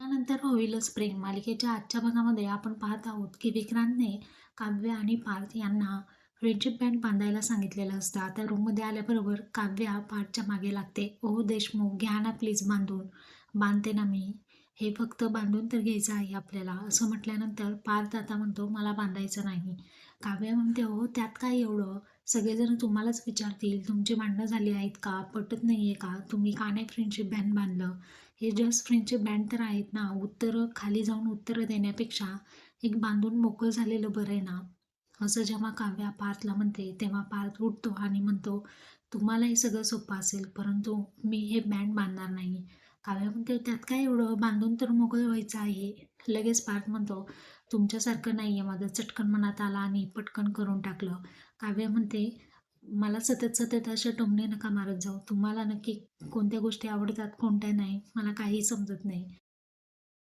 त्यानंतर होईलच प्रेम. मालिकेच्या आजच्या भागामध्ये आपण पाहत आहोत की विक्रांतने काव्य आणि पार्थ यांना फ्रेंडशिप बँड बांधायला सांगितलेलं असतं. आता रूममध्ये आल्याबरोबर काव्या पार्थच्या मागे लागते. ओ देशमुख घ्या ना प्लीज बांधून. बांधते ना मी. हे फक्त बांधून तर घ्यायचं आहे आपल्याला. असं म्हटल्यानंतर पार्थ आता म्हणतो मला बांधायचं नाही. काव्या म्हणते हो त्यात काय एवढं? सगळेजण तुम्हालाच विचारतील. तुमची भांडणं झाली आहेत का? पटत नाही आहे का? तुम्ही का नाही फ्रेंडशिप बँड बांधलं? हे जस्ट फ्रेंडचे बँड तर आहेत ना उत्तरं खाली जाऊन उत्तरं देण्यापेक्षा एक बांधून मोकळं झालेलं बरं आहे ना. असं जेव्हा काव्या पार्थला म्हणते तेव्हा पार्थ उठतो आणि म्हणतो तुम्हाला हे सगळं सोपं असेल परंतु मी हे बँड बांधणार नाही. काव्या म्हणते त्यात काय एवढं? बांधून तर मोकळं व्हायचं आहे. लगेच पार्थ म्हणतो तुमच्यासारखं नाही आहे माझं चटकन मनात आला आणि पटकन करून टाकलं. काव्य म्हणते मला सतत सतत अशा टोमणे नका मारत जाऊ. तुम्हाला नक्की कोणत्या गोष्टी आवडतात कोणत्या नाही मला काही समजत नाही.